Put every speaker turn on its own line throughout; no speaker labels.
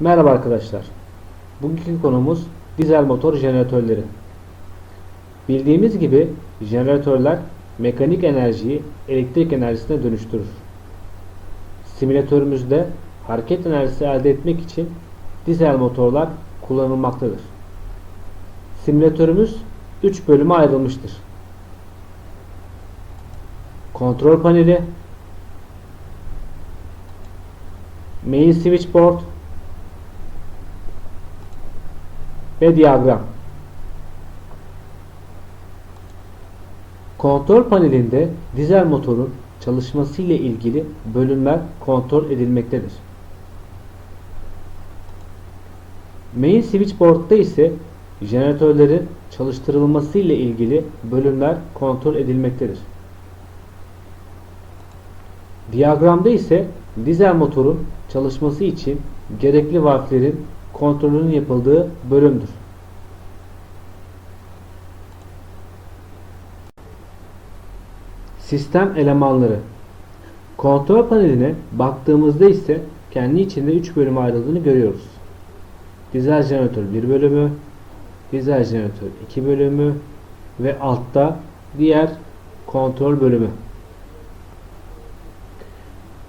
Merhaba arkadaşlar. Bugünkü konumuz dizel motor jeneratörleri. Bildiğimiz gibi jeneratörler mekanik enerjiyi elektrik enerjisine dönüştürür. Simülatörümüzde hareket enerjisi elde etmek için dizel motorlar kullanılmaktadır. Simülatörümüz 3 bölüme ayrılmıştır. Kontrol paneli, main switchboard ve diyagram. Kontrol panelinde dizel motorun çalışması ile ilgili bölümler kontrol edilmektedir. Main switchboard'da ise jeneratörlerin çalıştırılması ile ilgili bölümler kontrol edilmektedir. Diyagramda ise dizel motorun çalışması için gerekli valflerin kontrolünün yapıldığı bölümdür. Sistem elemanları Kontrol paneline baktığımızda ise kendi içinde 3 bölüme ayrıldığını görüyoruz. Dizel jeneratör 1 bölümü, dizel jeneratör 2 bölümü ve altta diğer kontrol bölümü.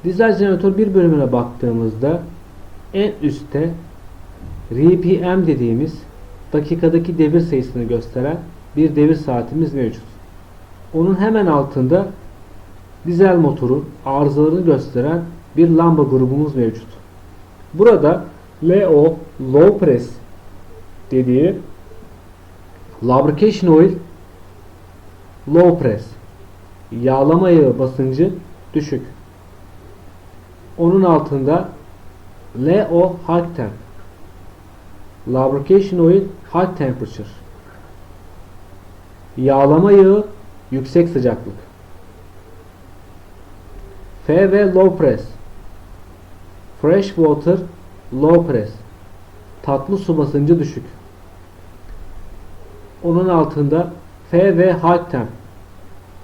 Dizel jeneratör 1 bölümüne baktığımızda en üstte RPM dediğimiz dakikadaki devir sayısını gösteren bir devir saatimiz mevcut. Onun hemen altında dizel motorun arızalarını gösteren bir lamba grubumuz mevcut. Burada LO low press dediği lubrication oil low press yağlama yağı basıncı düşük. Onun altında LO high temp lubrication oil high temperature. Yağlama yağı yüksek sıcaklık. F ve low press. Fresh water low press. Tatlı su basıncı düşük. Onun altında F ve high temp.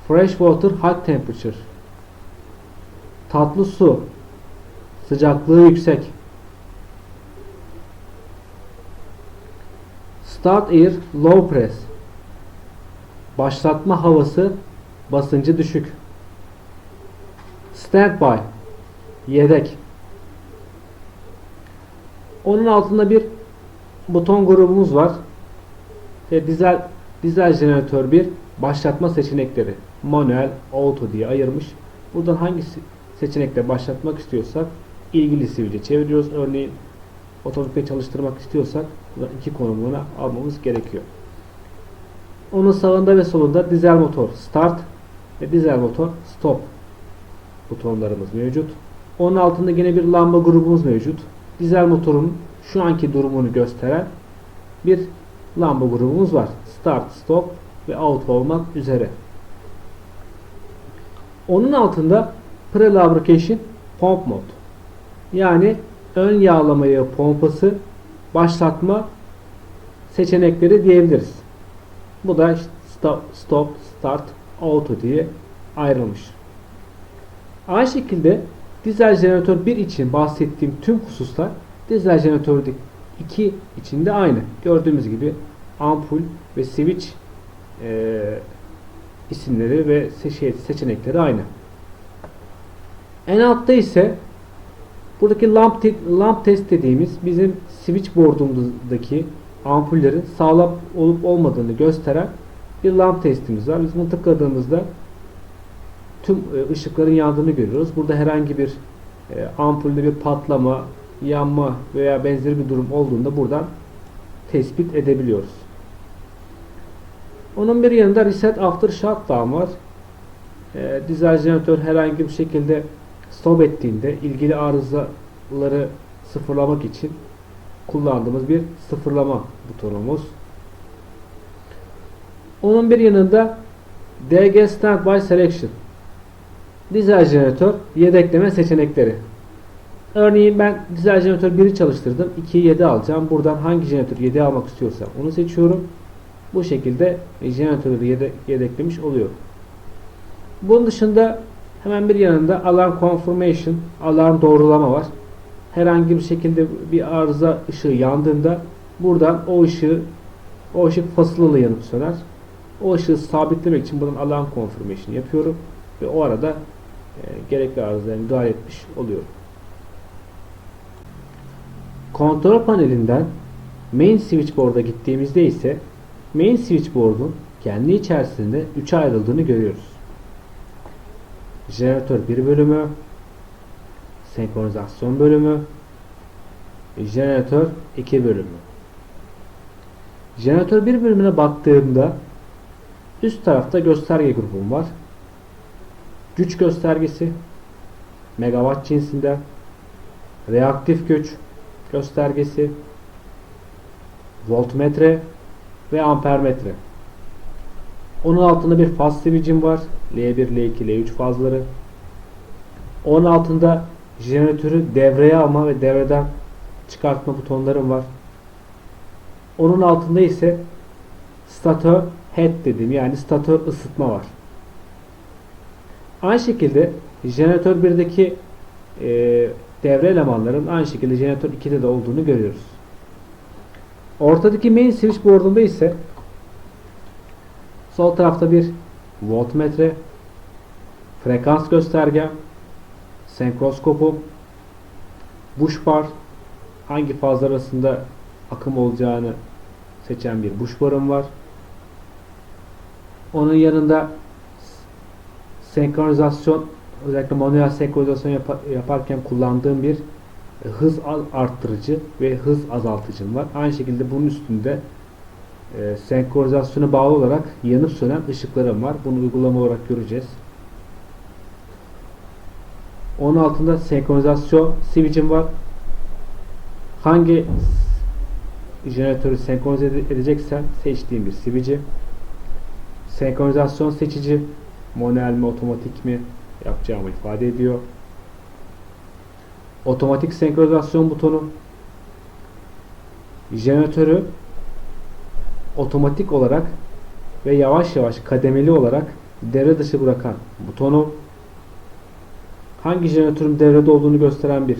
Fresh water high temperature. Tatlı su. Sıcaklığı yüksek start air low press. Başlatma havası basıncı düşük. Standby yedek. Onun altında bir buton grubumuz var. Ve dizel dizel jeneratör bir başlatma seçenekleri. Manuel auto diye ayırmış. Buradan hangi seçenekle başlatmak istiyorsak ilgili sivilce çeviriyoruz. Örneğin otomatik çalıştırmak istiyorsak buradan iki konumuna almamız gerekiyor onun sağında ve solunda dizel motor start ve dizel motor stop butonlarımız mevcut. Onun altında yine bir lamba grubumuz mevcut. Dizel motorun şu anki durumunu gösteren bir lamba grubumuz var. Start, stop ve out olmak üzere. Onun altında pre-lubrication pump mod. Yani ön yağlamaya pompası başlatma seçenekleri diyebiliriz. Bu da stop, start, auto diye ayrılmış. Aynı şekilde dizel jeneratör 1 için bahsettiğim tüm hususlar dizel jeneratör 2 için de aynı. Gördüğümüz gibi ampul ve switch e, isimleri ve seçe seçenekleri aynı. En altta ise buradaki lamp, te lamp test dediğimiz bizim switch board'umuzdaki ampullerin sağlam olup olmadığını gösteren bir lamp testimiz var. Biz bunu tıkladığımızda tüm ışıkların yandığını görüyoruz. Burada herhangi bir e, ampulde bir patlama, yanma veya benzeri bir durum olduğunda buradan tespit edebiliyoruz. Onun bir yanında Reset After Shutdown var. E, dizel jeneratör herhangi bir şekilde stop ettiğinde ilgili arızaları sıfırlamak için kullandığımız bir sıfırlama butonumuz. Onun bir yanında DG Standby Selection Dizel jeneratör yedekleme seçenekleri. Örneğin ben dizel jeneratör 1'i çalıştırdım. 2'yi 7 alacağım. Buradan hangi jeneratör 7 almak istiyorsam onu seçiyorum. Bu şekilde jeneratörü yedek, yedeklemiş oluyor. Bunun dışında hemen bir yanında alarm confirmation, alarm doğrulama var. Herhangi bir şekilde bir arıza ışığı yandığında buradan o ışığı o ışık fasılalı yanıp söner. O ışığı sabitlemek için buradan alarm confirmation yapıyorum ve o arada e, gerekli arızaya müdahale etmiş oluyorum. Kontrol panelinden main switchboard'a gittiğimizde ise main switchboard'un kendi içerisinde 3'e ayrıldığını görüyoruz. Jeneratör 1 bölümü, senkronizasyon bölümü, jeneratör 2 bölümü. Jeneratör 1 bölümüne baktığımda üst tarafta gösterge grubum var. Güç göstergesi, megawatt cinsinde, reaktif güç göstergesi, voltmetre ve ampermetre. Onun altında bir faz switch'im var. L1, L2, L3 fazları. Onun altında jeneratörü devreye alma ve devreden çıkartma butonlarım var. Onun altında ise statör head dediğim yani statör ısıtma var. Aynı şekilde jeneratör 1'deki e, devre elemanların aynı şekilde jeneratör 2'de de olduğunu görüyoruz. Ortadaki main switch board'unda ise sol tarafta bir voltmetre, frekans gösterge, senkroskopu, buş bar, hangi fazlar arasında akım olacağını seçen bir buş barım var. Onun yanında senkronizasyon özellikle manuel senkronizasyon yap- yaparken kullandığım bir e, hız arttırıcı ve hız azaltıcım var. Aynı şekilde bunun üstünde e, senkronizasyona bağlı olarak yanıp sönen ışıklarım var. Bunu uygulama olarak göreceğiz. Onun altında senkronizasyon switch'im var. Hangi jeneratörü senkronize ede- edeceksen seçtiğim bir switch'i. Senkronizasyon seçici manuel mi otomatik mi yapacağımı ifade ediyor. Otomatik senkronizasyon butonu jeneratörü otomatik olarak ve yavaş yavaş kademeli olarak devre dışı bırakan butonu hangi jeneratörün devrede olduğunu gösteren bir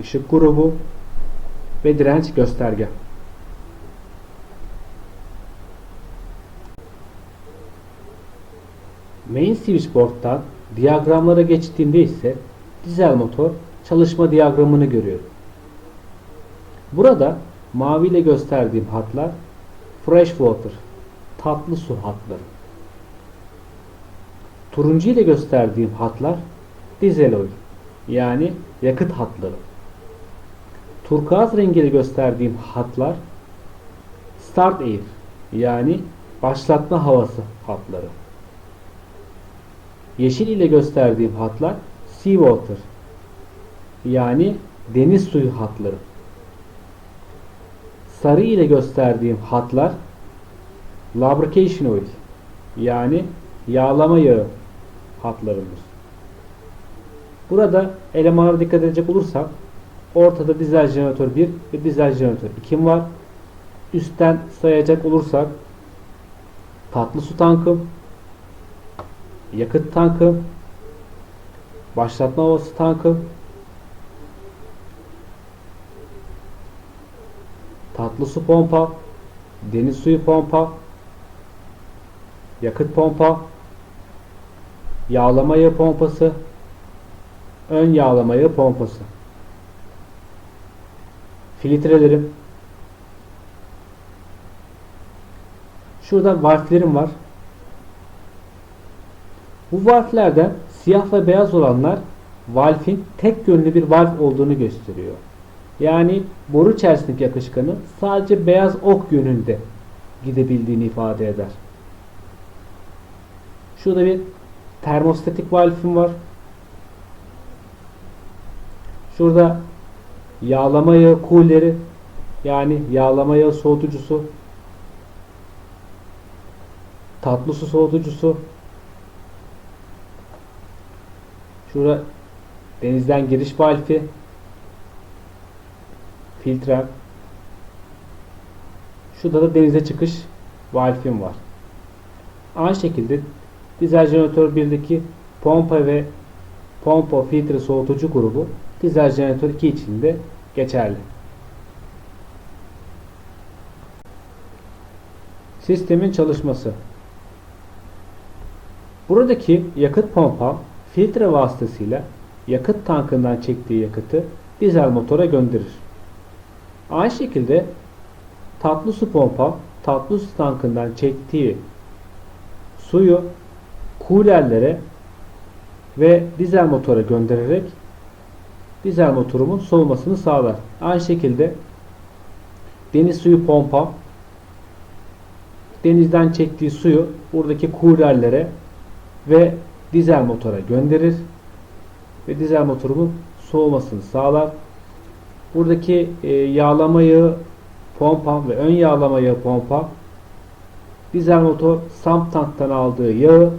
ışık grubu ve direnç gösterge. Main switchboard'dan diyagramlara geçtiğimde ise dizel motor çalışma diyagramını görüyorum. Burada mavi ile gösterdiğim hatlar fresh water, tatlı su hatları. Turuncu ile gösterdiğim hatlar dizel oil, yani yakıt hatları. Turkuaz rengiyle gösterdiğim hatlar start air, yani başlatma havası hatları. Yeşil ile gösterdiğim hatlar sea water, yani deniz suyu hatları. Sarı ile gösterdiğim hatlar lubrication oil yani yağlama yağı hatlarıdır. Burada elemanlara dikkat edecek olursak ortada dizel jeneratör 1 ve dizel jeneratör 2 var. Üstten sayacak olursak tatlı su tankım, yakıt tankım, başlatma havası tankım, tatlı su pompa, deniz suyu pompa, yakıt pompa, yağlama yağı pompası, ön yağlama yağı pompası. Filtrelerim. Şurada valflerim var. Bu valflerden siyah ve beyaz olanlar valfin tek yönlü bir valf olduğunu gösteriyor. Yani boru içerisindeki akışkanın sadece beyaz ok yönünde gidebildiğini ifade eder. Şurada bir termostatik valfim var. Şurada yağlama yağı kulleri yani yağlama yağı soğutucusu tatlı su soğutucusu Şurada denizden giriş valfi filtre Şurada da denize çıkış valfim var. Aynı şekilde dizel jeneratör 1'deki pompa ve pompa filtre soğutucu grubu dizel jeneratör 2 için de geçerli. Sistemin çalışması Buradaki yakıt pompa filtre vasıtasıyla yakıt tankından çektiği yakıtı dizel motora gönderir. Aynı şekilde tatlı su pompa tatlı su tankından çektiği suyu kulerlere ve dizel motora göndererek dizel motorumun soğumasını sağlar. Aynı şekilde deniz suyu pompa denizden çektiği suyu buradaki kulerlere ve dizel motora gönderir ve dizel motorumun soğumasını sağlar. Buradaki e, yağlama yağı pompa ve ön yağlama yağı pompa dizel motor sump tanktan aldığı yağı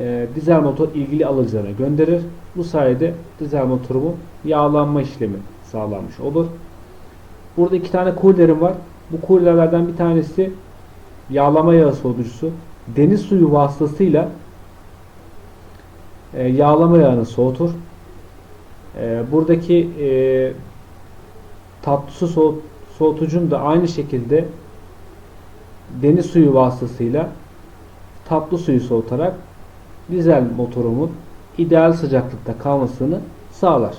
e, dizel motor ilgili alıcılarına gönderir. Bu sayede dizel motorumun yağlanma işlemi sağlanmış olur. Burada iki tane cooler'im var. Bu cooler'lerden bir tanesi yağlama yağı soğutucusu. Deniz suyu vasıtasıyla e, yağlama yağını soğutur. E, buradaki e, tatlı su soğut, soğutucum da aynı şekilde deniz suyu vasıtasıyla tatlı suyu soğutarak dizel motorumun ideal sıcaklıkta kalmasını sağlar.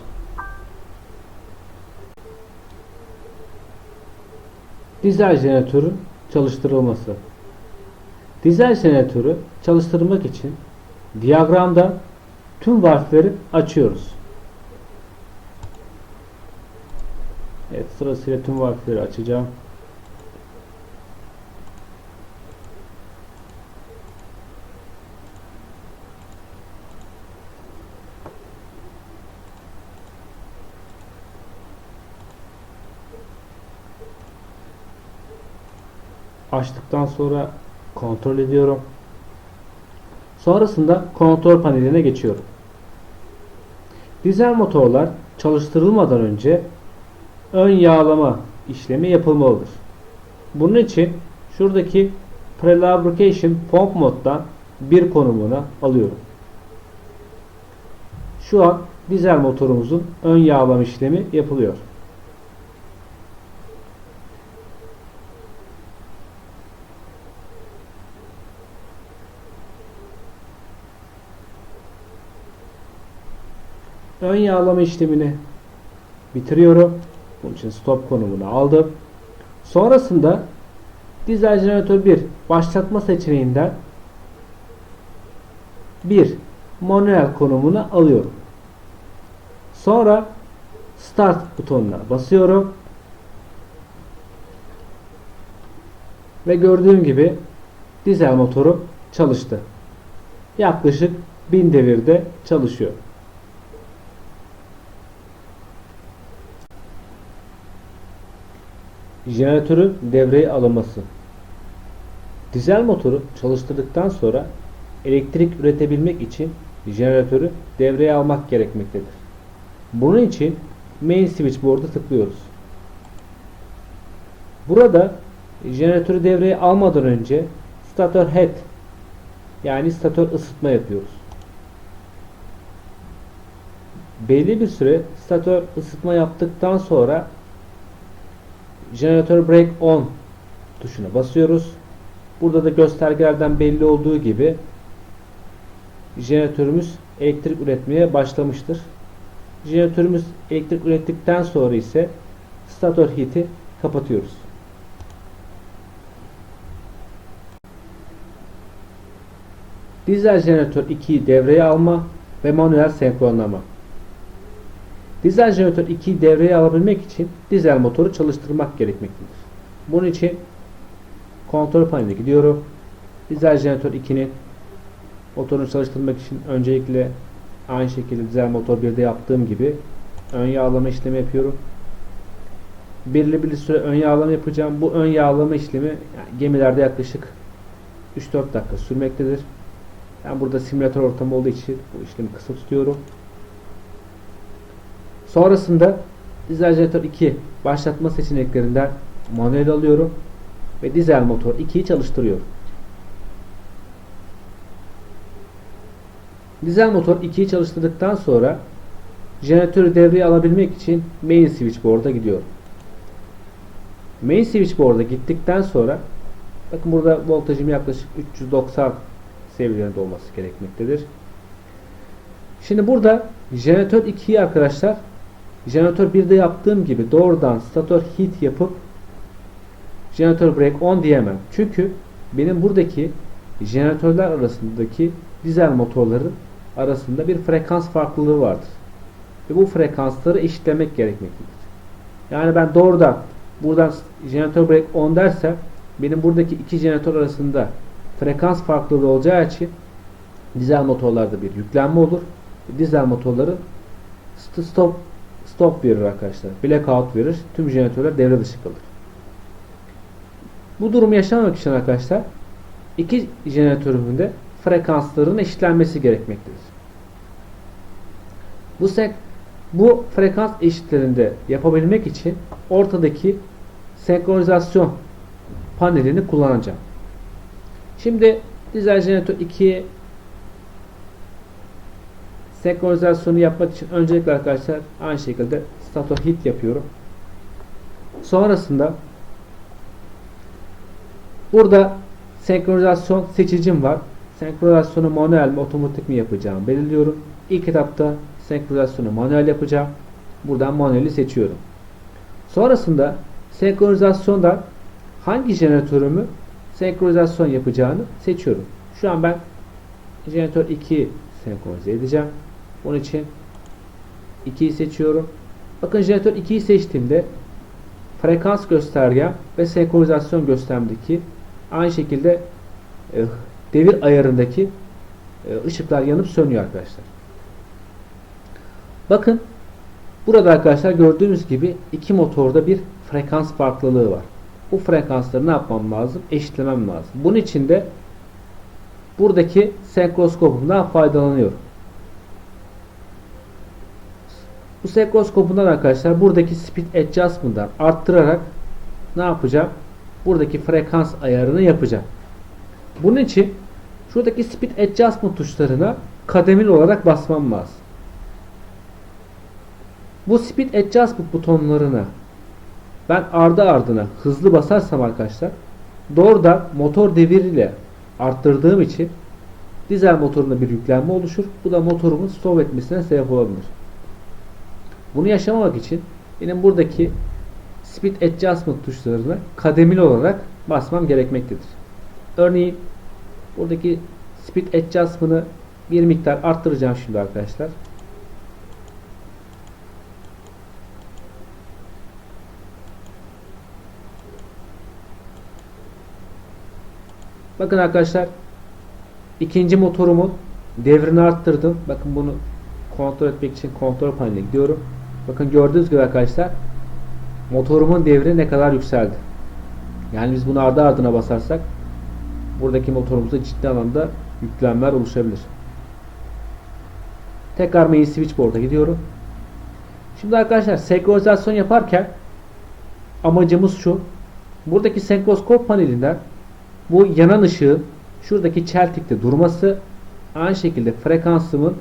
Dizel jeneratörün çalıştırılması. Dizel jeneratörü çalıştırmak için diyagramda tüm valfleri açıyoruz. Evet sırasıyla tüm valfleri açacağım. Açtıktan sonra kontrol ediyorum. Sonrasında kontrol paneline geçiyorum. Dizel motorlar çalıştırılmadan önce ön yağlama işlemi yapılmalıdır. Bunun için şuradaki Prelubrication Pump moddan bir konumuna alıyorum. Şu an dizel motorumuzun ön yağlama işlemi yapılıyor. Ön yağlama işlemini bitiriyorum. Bunun için stop konumunu aldım. Sonrasında dizel jeneratör 1 başlatma seçeneğinden bir manuel konumunu alıyorum. Sonra start butonuna basıyorum. Ve gördüğüm gibi dizel motoru çalıştı. Yaklaşık 1000 devirde çalışıyor. Jeneratörün devreye alınması. Dizel motoru çalıştırdıktan sonra elektrik üretebilmek için jeneratörü devreye almak gerekmektedir. Bunun için main switch board'a tıklıyoruz. Burada jeneratörü devreye almadan önce stator head yani statör ısıtma yapıyoruz. Belli bir süre statör ısıtma yaptıktan sonra Generator Break On tuşuna basıyoruz. Burada da göstergelerden belli olduğu gibi jeneratörümüz elektrik üretmeye başlamıştır. Jeneratörümüz elektrik ürettikten sonra ise stator heat'i kapatıyoruz. Dizel jeneratör 2'yi devreye alma ve manuel senkronlama. Dizel jeneratör 2'yi devreye alabilmek için dizel motoru çalıştırmak gerekmektedir. Bunun için kontrol paneline gidiyorum. Dizel jeneratör 2'nin motorunu çalıştırmak için öncelikle aynı şekilde dizel motor 1'de yaptığım gibi ön yağlama işlemi yapıyorum. Belirli bir süre ön yağlama yapacağım. Bu ön yağlama işlemi yani gemilerde yaklaşık 3-4 dakika sürmektedir. Ben burada simülatör ortamı olduğu için bu işlemi kısa tutuyorum. Sonrasında dizel jeneratör 2 başlatma seçeneklerinden manuel alıyorum ve dizel motor 2'yi çalıştırıyorum. Dizel motor 2'yi çalıştırdıktan sonra jeneratörü devreye alabilmek için main switch board'a gidiyorum. Main switch board'a gittikten sonra bakın burada voltajım yaklaşık 390 seviyelerinde olması gerekmektedir. Şimdi burada jeneratör 2'yi arkadaşlar jeneratör 1'de yaptığım gibi doğrudan stator heat yapıp jeneratör break on diyemem. Çünkü benim buradaki jeneratörler arasındaki dizel motorların arasında bir frekans farklılığı vardır. Ve bu frekansları eşitlemek gerekmektedir. Yani ben doğrudan buradan jeneratör break on dersem benim buradaki iki jeneratör arasında frekans farklılığı olacağı için dizel motorlarda bir yüklenme olur. Dizel motorları st- stop stop verir arkadaşlar. Blackout verir. Tüm jeneratörler devre dışı kalır. Bu durumu yaşamak için arkadaşlar iki jeneratörümün de frekansların eşitlenmesi gerekmektedir. Bu sek bu frekans eşitlerinde yapabilmek için ortadaki senkronizasyon panelini kullanacağım. Şimdi dizel jeneratör 2'ye senkronizasyonu yapmak için öncelikle arkadaşlar aynı şekilde stator hit yapıyorum. Sonrasında burada senkronizasyon seçicim var. Senkronizasyonu manuel mi otomatik mi yapacağımı belirliyorum. İlk etapta senkronizasyonu manuel yapacağım. Buradan manueli seçiyorum. Sonrasında senkronizasyonda hangi jeneratörümü senkronizasyon yapacağını seçiyorum. Şu an ben jeneratör 2'yi senkronize edeceğim. Bunun için 2'yi seçiyorum. Bakın jeneratör 2'yi seçtiğimde frekans göstergem ve senkronizasyon göstergemdeki aynı şekilde e, devir ayarındaki e, ışıklar yanıp sönüyor arkadaşlar. Bakın burada arkadaşlar gördüğünüz gibi iki motorda bir frekans farklılığı var. Bu frekansları ne yapmam lazım? Eşitlemem lazım. Bunun için de buradaki senkroskopumdan faydalanıyorum. Bu senkroskopundan arkadaşlar buradaki speed adjustment'dan arttırarak ne yapacağım? Buradaki frekans ayarını yapacağım. Bunun için şuradaki speed adjustment tuşlarına kademeli olarak basmam lazım. Bu speed adjustment butonlarına ben ardı ardına hızlı basarsam arkadaşlar doğrudan motor deviriyle arttırdığım için dizel motorunda bir yüklenme oluşur. Bu da motorumun stop etmesine sebep olabilir. Bunu yaşamamak için benim buradaki speed adjustment tuşlarına kademeli olarak basmam gerekmektedir. Örneğin buradaki speed adjustment'ı bir miktar arttıracağım şimdi arkadaşlar. Bakın arkadaşlar ikinci motorumun devrini arttırdım. Bakın bunu kontrol etmek için kontrol paneline gidiyorum. Bakın gördüğünüz gibi arkadaşlar motorumun devri ne kadar yükseldi. Yani biz bunu ardı ardına basarsak buradaki motorumuzda ciddi anlamda yüklenmeler oluşabilir. Tekrar main switch board'a gidiyorum. Şimdi arkadaşlar senkronizasyon yaparken amacımız şu. Buradaki senkroskop panelinden bu yanan ışığın şuradaki çeltikte durması aynı şekilde frekansımın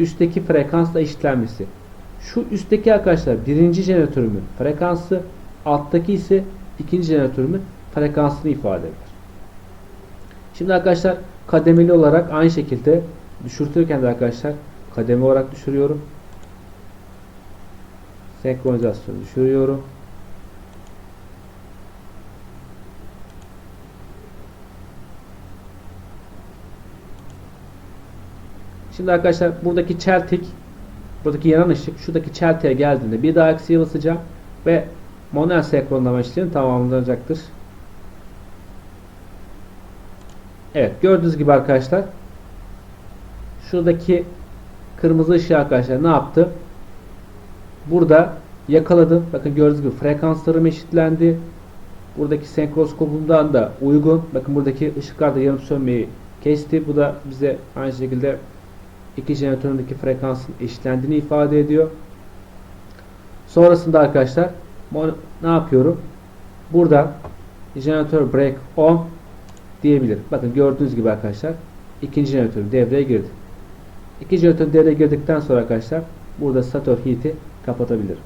üstteki frekansla eşitlenmesi. Şu üstteki arkadaşlar birinci jeneratörümün frekansı alttaki ise ikinci jeneratörümün frekansını ifade eder. Şimdi arkadaşlar kademeli olarak aynı şekilde düşürtürken de arkadaşlar kademe olarak düşürüyorum. Senkronizasyonu düşürüyorum. Şimdi arkadaşlar buradaki çeltik buradaki yanan ışık şuradaki çeltiğe geldiğinde bir daha eksiye basacağım ve manuel senkronlama işlemi tamamlanacaktır. Evet gördüğünüz gibi arkadaşlar şuradaki kırmızı ışığı arkadaşlar ne yaptı? Burada yakaladım. Bakın gördüğünüz gibi frekanslarım eşitlendi. Buradaki senkroskopumdan da uygun. Bakın buradaki ışıklar da yanıp sönmeyi kesti. Bu da bize aynı şekilde iki jeneratöründeki frekansın eşitlendiğini ifade ediyor. Sonrasında arkadaşlar ne yapıyorum? Burada jeneratör break on diyebilir. Bakın gördüğünüz gibi arkadaşlar ikinci jeneratör devreye girdi. İkinci jeneratör devreye girdikten sonra arkadaşlar burada stator heat'i kapatabilirim.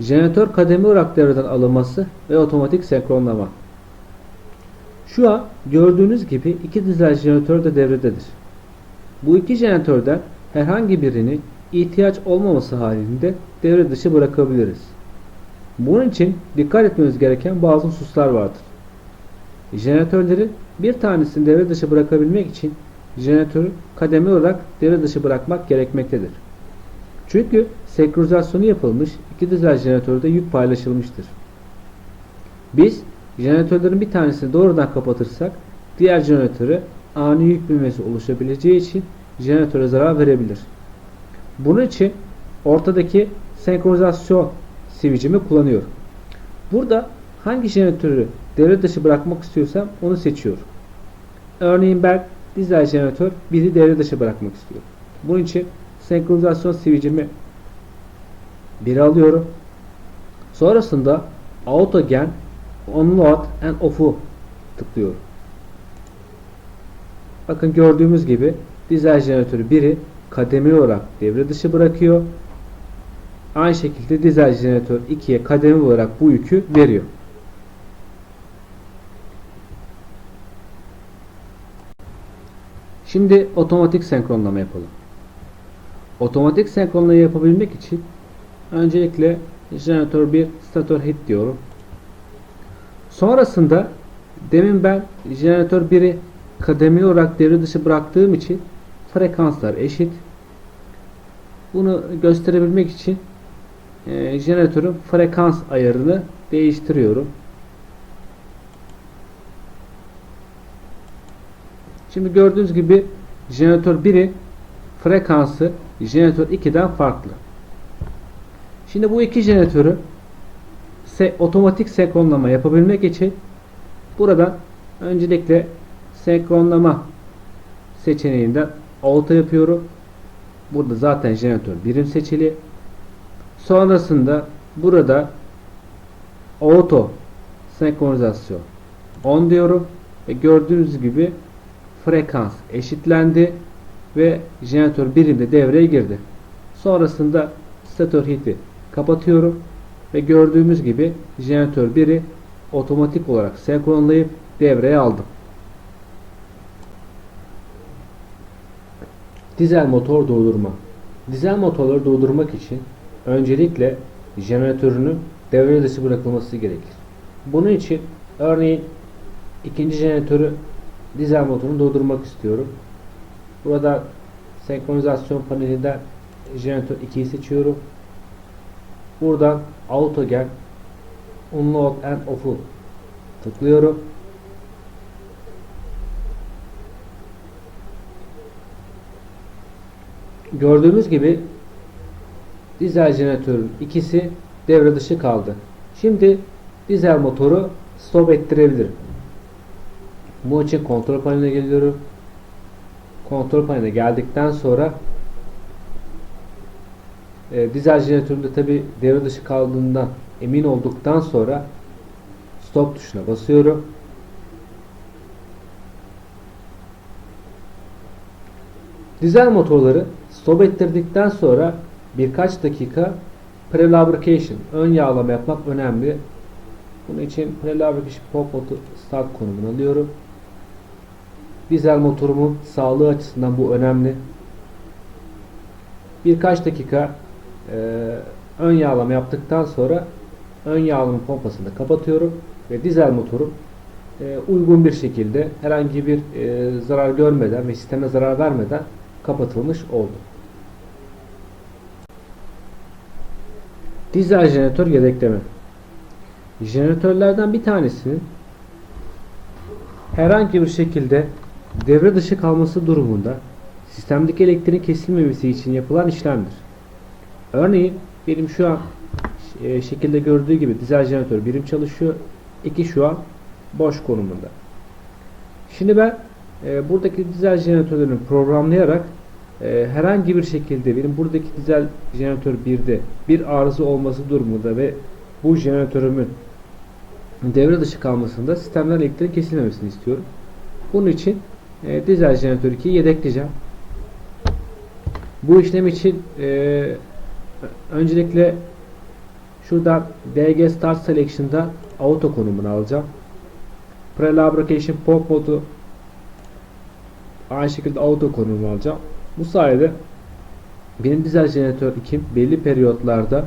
Jeneratör kademe olarak devreden alınması ve otomatik senkronlama. Şu an gördüğünüz gibi iki dizel jeneratör de devrededir. Bu iki jeneratörden herhangi birini ihtiyaç olmaması halinde devre dışı bırakabiliriz. Bunun için dikkat etmemiz gereken bazı hususlar vardır. Jeneratörleri bir tanesini devre dışı bırakabilmek için jeneratörü kademe olarak devre dışı bırakmak gerekmektedir. Çünkü senkronizasyonu yapılmış iki dizel jeneratörde yük paylaşılmıştır. Biz jeneratörlerin bir tanesini doğrudan kapatırsak diğer jeneratöre ani yük büyümesi oluşabileceği için jeneratöre zarar verebilir. Bunun için ortadaki senkronizasyon switch'imi kullanıyor. Burada hangi jeneratörü devre dışı bırakmak istiyorsam onu seçiyorum. Örneğin ben dizel jeneratör 1'i devre dışı bırakmak istiyorum. Bunun için senkronizasyon switch'imi 1'e alıyorum. Sonrasında auto gen onload and off'u tıklıyorum. Bakın gördüğümüz gibi dizel jeneratörü 1'i kademeli olarak devre dışı bırakıyor. Aynı şekilde dizel jeneratör 2'ye kademeli olarak bu yükü veriyor. Şimdi otomatik senkronlama yapalım. Otomatik senkronlama yapabilmek için öncelikle jeneratör 1 stator hit diyorum. Sonrasında demin ben jeneratör 1'i kademeli olarak devre dışı bıraktığım için frekanslar eşit. Bunu gösterebilmek için e, jeneratörün frekans ayarını değiştiriyorum. Şimdi gördüğünüz gibi jeneratör 1'in frekansı jeneratör 2'den farklı. Şimdi bu iki jeneratörü se otomatik senkronlama yapabilmek için buradan öncelikle senkronlama seçeneğinden auto yapıyorum. Burada zaten jeneratör birim seçili. Sonrasında burada auto senkronizasyon on diyorum ve gördüğünüz gibi frekans eşitlendi ve jeneratör birimde devreye girdi. Sonrasında stator hit'i kapatıyorum ve gördüğümüz gibi jeneratör 1'i otomatik olarak senkronlayıp devreye aldım. Dizel motor durdurma. Dizel motorları durdurmak için öncelikle jeneratörünün devre dışı bırakılması gerekir. Bunun için örneğin ikinci jeneratörü dizel motorunu durdurmak istiyorum. Burada senkronizasyon panelinden jeneratör 2'yi seçiyorum. Buradan auto gel unload and off'u tıklıyorum. Gördüğümüz gibi dizel jeneratörün ikisi devre dışı kaldı. Şimdi dizel motoru stop ettirebilirim. Bu için kontrol paneline geliyorum. Kontrol paneline geldikten sonra e, dizel jeneratöründe tabi devre dışı kaldığından emin olduktan sonra stop tuşuna basıyorum. Dizel motorları stop ettirdikten sonra birkaç dakika prelubrication ön yağlama yapmak önemli. Bunun için prelubrication pump motor start konumunu alıyorum. Dizel motorumun sağlığı açısından bu önemli. Birkaç dakika ön yağlama yaptıktan sonra ön yağlama pompasını kapatıyorum ve dizel motorum e, uygun bir şekilde herhangi bir e, zarar görmeden ve sisteme zarar vermeden kapatılmış oldu. Dizel jeneratör yedekleme. Jeneratörlerden bir tanesinin herhangi bir şekilde devre dışı kalması durumunda sistemdeki elektriğin kesilmemesi için yapılan işlemdir. Örneğin benim şu an e, şekilde gördüğü gibi dizel jeneratör birim çalışıyor. İki şu an boş konumunda. Şimdi ben e, buradaki dizel jeneratörlerini programlayarak e, herhangi bir şekilde benim buradaki dizel jeneratör 1'de bir arıza olması durumunda ve bu jeneratörümün devre dışı kalmasında sistemden elektriğin kesilmemesini istiyorum. Bunun için e, dizel jeneratör 2'yi yedekleyeceğim. Bu işlem için e, öncelikle şuradan DG Start Selection'da auto konumunu alacağım. Prelubrication Pump modu aynı şekilde auto konumu alacağım. Bu sayede benim dizel jeneratör 2 belli periyotlarda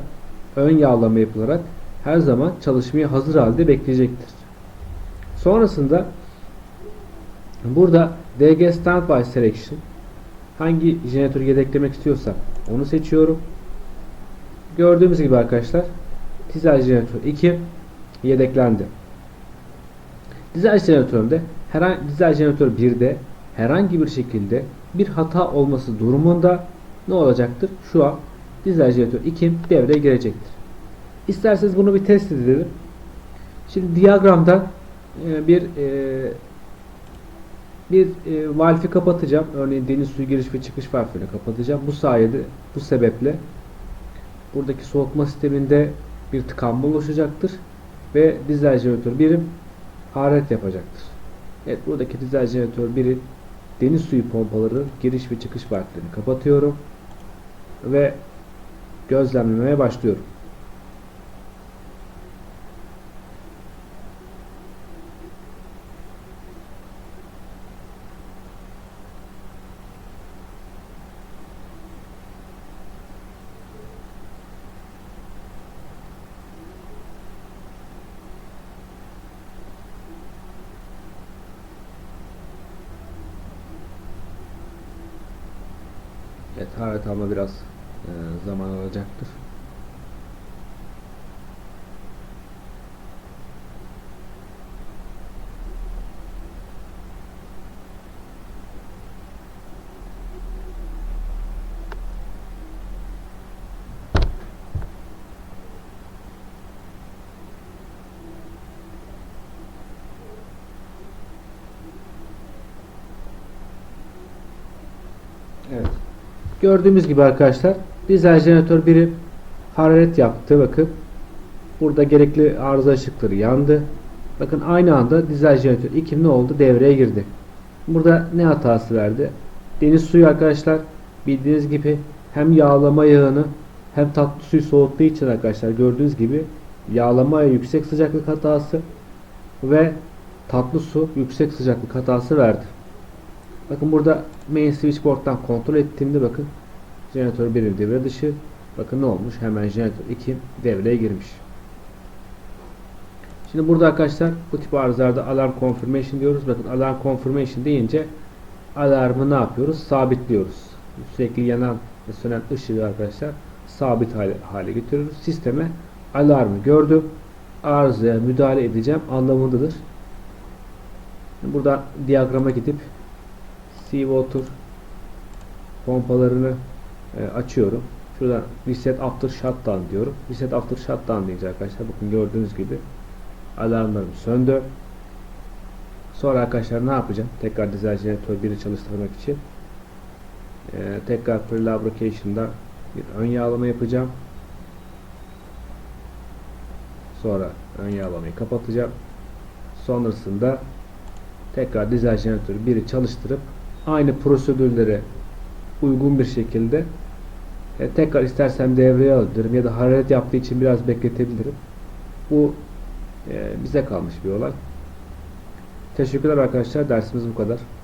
ön yağlama yapılarak her zaman çalışmaya hazır halde bekleyecektir. Sonrasında burada DG Standby Selection hangi jeneratörü yedeklemek istiyorsam onu seçiyorum. Gördüğümüz gibi arkadaşlar dizel jeneratör 2 yedeklendi. Dizel jeneratörümde herhangi dizel jeneratör 1'de herhangi bir şekilde bir hata olması durumunda ne olacaktır? Şu an dizel jeneratör 2 devreye girecektir. İsterseniz bunu bir test edelim. Şimdi diyagramda e, bir e, bir e, valfi kapatacağım. Örneğin deniz suyu giriş ve çıkış valfini kapatacağım. Bu sayede bu sebeple buradaki soğutma sisteminde bir tıkanma oluşacaktır ve dizel jeneratör birim hararet yapacaktır. Evet buradaki dizel jeneratör biri deniz suyu pompaları giriş ve çıkış valflerini kapatıyorum ve gözlemlemeye başlıyorum. Evet hararet alma biraz e, zaman alacaktır. Evet. Gördüğümüz gibi arkadaşlar dizel jeneratör biri hararet yaptı. Bakın burada gerekli arıza ışıkları yandı. Bakın aynı anda dizel jeneratör 2 ne oldu? Devreye girdi. Burada ne hatası verdi? Deniz suyu arkadaşlar bildiğiniz gibi hem yağlama yağını hem tatlı suyu soğuttuğu için arkadaşlar gördüğünüz gibi yağlama yağı yüksek sıcaklık hatası ve tatlı su yüksek sıcaklık hatası verdi. Bakın burada main switch board'dan kontrol ettiğimde bakın jeneratör 1'in devre dışı. Bakın ne olmuş? Hemen jeneratör 2 devreye girmiş. Şimdi burada arkadaşlar bu tip arızalarda alarm confirmation diyoruz. Bakın alarm confirmation deyince alarmı ne yapıyoruz? Sabitliyoruz. Sürekli yanan ve sönen ışığı arkadaşlar sabit hale, hale getiriyoruz. Sisteme alarmı gördüm. Arızaya müdahale edeceğim anlamındadır. Buradan diyagrama gidip Seawater pompalarını e, açıyorum. Şuradan reset after shutdown diyorum. Reset after shutdown deyince arkadaşlar bakın gördüğünüz gibi alarmlarım söndü. Sonra arkadaşlar ne yapacağım? Tekrar dizel jeneratör 1'i çalıştırmak için e, tekrar prelubrication'da bir ön yağlama yapacağım. Sonra ön yağlamayı kapatacağım. Sonrasında tekrar dizel jeneratör 1'i çalıştırıp aynı prosedürlere uygun bir şekilde e, tekrar istersem devreye alabilirim ya da hararet yaptığı için biraz bekletebilirim. Bu e, bize kalmış bir olay. Teşekkürler arkadaşlar. Dersimiz bu kadar.